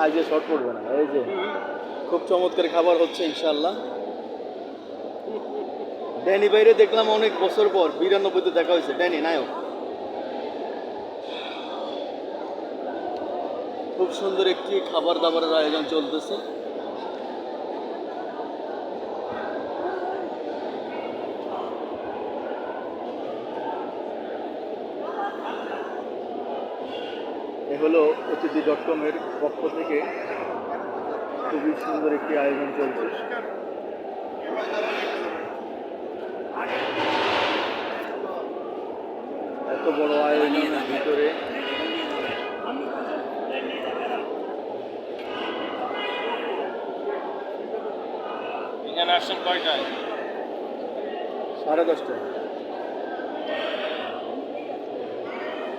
আজ শর্ট পড়বে না, এই যে। খুব চমৎকার খাবার হচ্ছে ইনশাল্লাহ ড্যানি বাইরে দেখলাম অনেক বছর পর, বিরানব্বইতে দেখা হয়েছে। ড্যানি, নায়ক। খুব সুন্দর একটি খাবার দাবারের আয়োজন চলতেছে। হলো অতিথি ডট কমের পক্ষ থেকে খুবই সুন্দর একটি আয়োজন চলছে। এত বড় আয়োজনের ভিতরে আসছেন কয়টায়? সাড়ে দশটায়।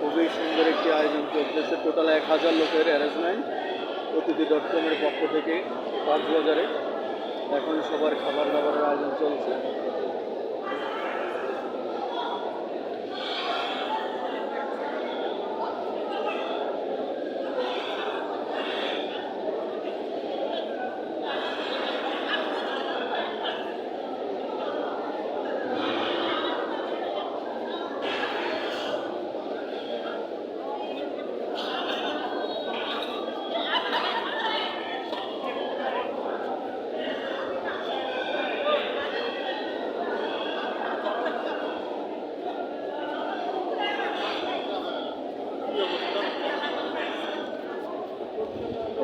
খুবই সুন্দর একটি আয়োজন চলতেছে। টোটাল এক হাজার লোকের অ্যারেঞ্জমেন্ট অতিথি ডট কমের পক্ষ থেকে পাঁচ কক্সবাজারে এখন সবার খাবার দাবারের আয়োজন চলছে।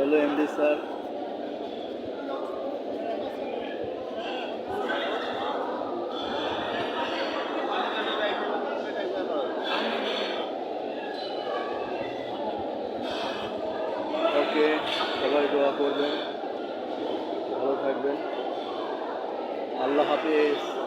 হ্যালো এমডি স্যার ওকে সবাই দোয়া করবেন। ভালো থাকবেন। আল্লাহ হাফিজ।